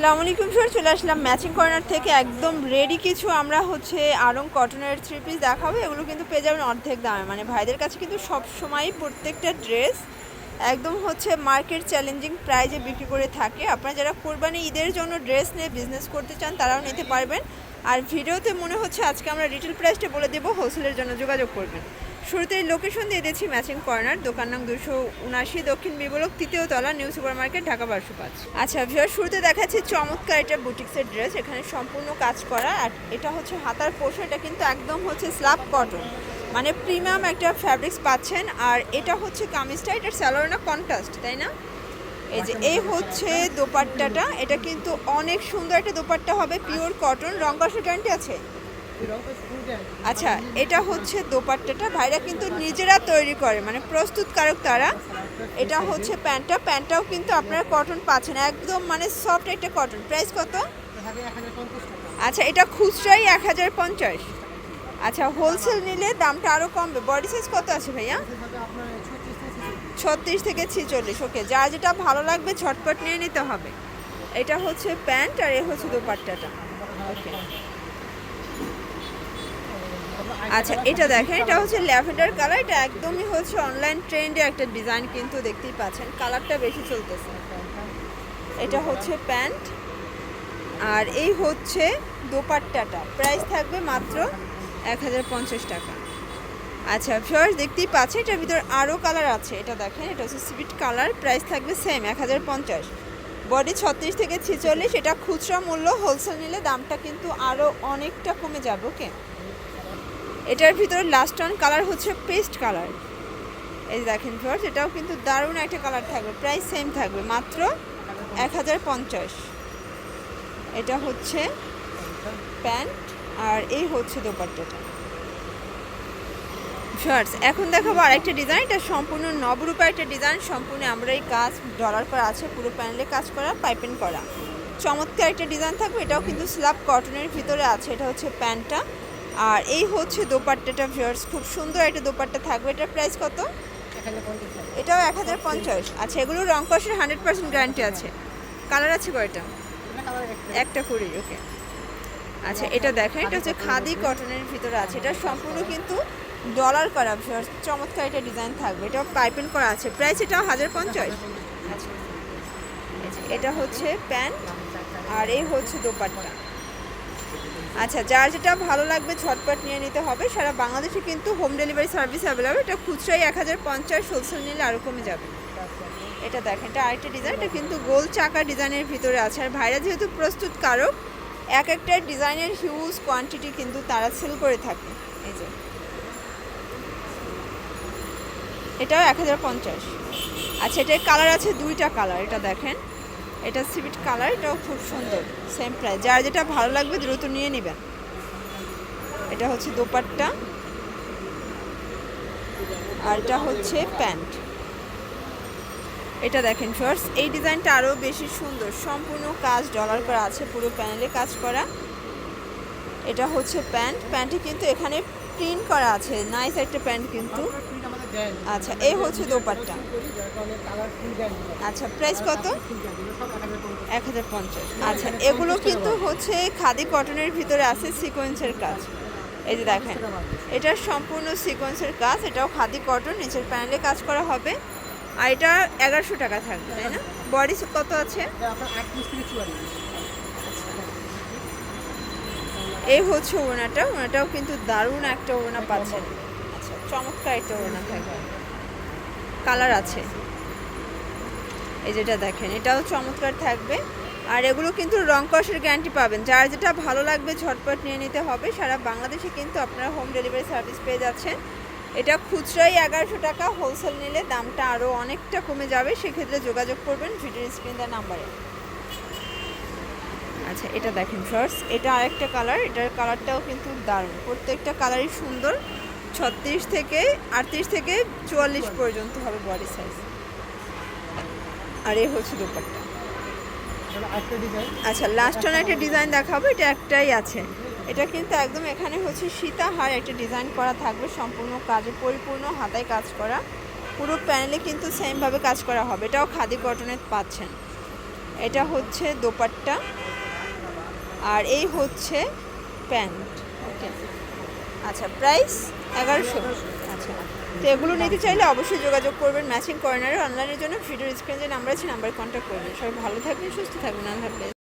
সালামু আলাইকুম স্যার চলে আসলাম ম্যাচিং কর্নার থেকে। একদম রেডি কিছু আমরা হচ্ছে আরং কটনের থ্রি পিস দেখাবো। এগুলো কিন্তু পেয়ে যাবেন অর্ধেক দামে। মানে ভাইদের কাছে কিন্তু সব সময় প্রত্যেকটা ড্রেস একদম হচ্ছে মার্কেট চ্যালেঞ্জিং প্রাইজে বিক্রি করে থাকে। আপনারা যারা কোরবানি ঈদের জন্য ড্রেস নিয়ে বিজনেস করতে চান, তারাও নিতে পারবেন। আর ভিডিওতে মনে হচ্ছে আজকে আমরা রিটেল প্রাইসটা বলে দেবো হোলসেলের জন্য যোগাযোগ করবেন। শুরুতেই লোকেশন দিয়ে দিয়েছি ম্যাচিং কর্নার। দোকান নাম দুশো উনাশি দক্ষিণ বিবলক তৃতীয় তলা, নিউ সুপার মার্কেট ঢাকা বারোশো পাঁচ। আচ্ছা ভিওর শুরুতে দেখাচ্ছি চমৎকার এটা বুটিক্সের ড্রেস। এখানে সম্পূর্ণ কাজ করা। আর এটা হচ্ছে হাতার পোষণ এটা কিন্তু একদম হচ্ছে স্ল্যাব কটন। মানে প্রিমিয়াম একটা ফ্যাব্রিক্স পাচ্ছেন। আর এটা হচ্ছে কামিজটা, এটার স্যালোর না কন্ট্রাস্ট, তাই না? এই যে, এই হচ্ছে দোপাট্টাটা। এটা কিন্তু অনেক সুন্দর একটা দোপাট্টা হবে, পিওর কটন। রং কষের গ্যারান্টি আছে? আচ্ছা এটা হচ্ছে দোপাট্টাটা। ভাইরা কিন্তু নিজেরা তৈরি করে মানে প্রস্তুতকারক তারা। এটা হচ্ছে প্যান্টটা। প্যান্টটাও কিন্তু আপনারা কটন পাচ্ছেন, একদম মানে সফট একটা কটন প্রাইস কত? আচ্ছা এটা খুচরাই এক হাজার পঞ্চাশ। আচ্ছা হোলসেল নিলে দামটা আরও কমবে। বডি সাইজ কত আছে ভাইয়া? ছত্রিশ থেকে ছিচল্লিশ ওকে যা যেটা ভালো লাগবে ঝটপট নিয়ে নিতে হবে। এটা হচ্ছে প্যান্ট আর এ হচ্ছে দোপাট্টাটা ওকে আচ্ছা এটা দেখেন, এটা হচ্ছে ল্যাভেন্ডার কালার, এটা একদমই হচ্ছে অনলাইন ট্রেন্ডে একটা ডিজাইন কিন্তু দেখতেই পাচ্ছেন। কালারটা বেশি চলতেছে। এটা হচ্ছে প্যান্ট, আর এই হচ্ছে দোপাট্টাটা। প্রাইস থাকবে মাত্র এক হাজার পঞ্চাশ টাকা। আচ্ছা ফিওর্স দেখতেই পাচ্ছেন, এটার ভিতর আরও কালার আছে। এটা দেখেন, এটা হচ্ছে সুইট কালার প্রাইস থাকবে সেম এক হাজার পঞ্চাশ। বডি ছত্রিশ থেকে ছিচল্লিশ, এটা খুচরা মূল্য হোলসেল নিলে দামটা কিন্তু আরও অনেকটা কমে যাবে ওকে এটার ভিতর লাস্ট অন কালার হচ্ছে পেস্ট কালার এই দেখেন ফিওর্স এটাও কিন্তু দারুণ একটা কালার থাকবে প্রাইস সেম থাকবে, মাত্র এক হাজার পঞ্চাশ। এটা হচ্ছে প্যান্ট আর এই হচ্ছে দোপাট্টাটা। শর্টস এখন দেখাবো আরেকটা ডিজাইন এটা সম্পূর্ণ নবরূপা একটা ডিজাইন সম্পূর্ণ আমরা এই কাজ ডলার করা আছে, পুরো প্যানেলে কাজ করা পাইপেন করা। চমৎকার একটা ডিজাইন থাকবে, এটাও কিন্তু স্ল্যাব কটনের ভিতরে আছে, এটা হচ্ছে প্যান্টটা আর এই হচ্ছে দোপাট্টাটা ভিউয়ার্স খুব সুন্দর একটা দোপাট্টা থাকবে। এটার প্রাইস কত? এটাও এক হাজার পঞ্চাশ। আচ্ছা এগুলো রং কষের হান্ড্রেড পার্সেন্ট গ্যারান্টি আছে। কালার আছে কয়টা? একটা কুড়ি ওকে আচ্ছা এটা দেখেন এটা হচ্ছে খাদি কটনের ভিতরে আছে। এটা সম্পূর্ণ কিন্তু ডলার করা viewers, চমৎকার একটা ডিজাইন থাকবে। এটা পাইপেন করা আছে। প্রাইস এটাও হাজার পঞ্চাশ। আচ্ছা এটা হচ্ছে প্যান্ট আর এই হচ্ছে দোপাট্টা। আচ্ছা যার যেটা ভালো লাগবে ঝটপট নিয়ে নিতে হবে। সারা বাংলাদেশে কিন্তু হোম ডেলিভারি সার্ভিস অ্যাভেলেবল এটা খুচরাই এক হাজার পঞ্চাশ হোলসেল নিলে আরও কমে যাবে। এটা দেখেন, এটা আরেকটা ডিজাইন এটা কিন্তু গোল চাকা ডিজাইনের ভিতরে আছে। আর ভাইরা যেহেতু প্রস্তুতকারক এক একটা ডিজাইনের হিউজ কোয়ান্টিটি কিন্তু তারা সেল করে থাকে। এই যে। এটাও এক হাজার পঞ্চাশ। আচ্ছা এটার কালার আছে দুইটা কালার এটা দেখেন। এটা সিভিট কালার, এটাও খুব সুন্দর সেম প্রাইস যার যেটা ভালো লাগবে দ্রুত নিয়ে নেবেন। এটা হচ্ছে দোপাট্টা। আর এটা হচ্ছে প্যান্ট। এটা দেখেন ফার্স্ট এই ডিজাইনটা আরও বেশি সুন্দর। সম্পূর্ণ কাজ ডলার করা আছে, পুরো প্যানেলে কাজ করা। এটা হচ্ছে প্যান্ট। প্যান্টে কিন্তু এখানে প্রিন্ট করা আছে। নাইস একটা প্যান্ট কিন্তু। আচ্ছা এই হচ্ছে দোপাট্টা। আচ্ছা প্রাইস কত? এক হাজার পঞ্চাশ। আচ্ছা এগুলো কিন্তু হচ্ছে খাদি কটনের ভিতরে আছে সিকোয়েন্সের কাজ। এই যে দেখেন, এটা সম্পূর্ণ সিকোয়েন্সের কাজ, এটাও খাদি কটন, নিচের প্যানেলে কাজ করা হবে। আর এটা এগারোশো টাকা থাকবে, তাই না? বডি কত আছে? এই হচ্ছে ওড়নাটা ওড়নাটাও কিন্তু দারুণ একটা ওড়না পাচ্ছেন। চমৎকার একটা ওড়না থাকবে। কালার আছে। এই যেটা দেখেন, এটাও চমৎকার থাকবে। আর এগুলো কিন্তু রং কষের গ্যারান্টি পাবেন। যার যেটা ভালো লাগবে ঝটপট নিয়ে নিতে হবে। সারা বাংলাদেশে কিন্তু আপনারা হোম ডেলিভারি সার্ভিস পেয়ে যাচ্ছেন। এটা খুচরাই এগারোশো টাকা হোলসেল নিলে দামটা আরও অনেকটা কমে যাবে। সেক্ষেত্রে যোগাযোগ করবেন ভিডিও স্ক্রিন দেওয়ার নাম্বারে আচ্ছা এটা দেখেন ফার্স্ট এটা আরেকটা কালার এটার কালারটাও কিন্তু দারুণ। প্রত্যেকটা কালারই সুন্দর। ছত্রিশ থেকে আটত্রিশ থেকে চুয়াল্লিশ পর্যন্ত হবে বডি সাইজ আর এই হচ্ছে দোপাট্টা। আচ্ছা লাস্ট অন একটা ডিজাইন দেখাবো এটা একটাই আছে। এটা কিন্তু একদম এখানে হচ্ছে সীতাহার একটা ডিজাইন করা থাকবে সম্পূর্ণ কাজে পরিপূর্ণ হাতায় কাজ করা। পুরো প্যানেলে কিন্তু সেমভাবে কাজ করা হবে এটাও খাদি কটনের পাচ্ছেন। এটা হচ্ছে দোপাট্টা। আর এই হচ্ছে প্যান্ট। ওকে আচ্ছা প্রাইস এগারোশো। আচ্ছা তো এগুলো নিতে চাইলে অবশ্যই যোগাযোগ করবেন ম্যাচিং কর্নারে অনলাইনের জন্য ভিডিও স্ক্রিনে যে নাম্বার আছে নাম্বার কন্ট্যাক্ট করবেন। সবাই ভালো থাকবেন, সুস্থ থাকবেন, আল্লাহ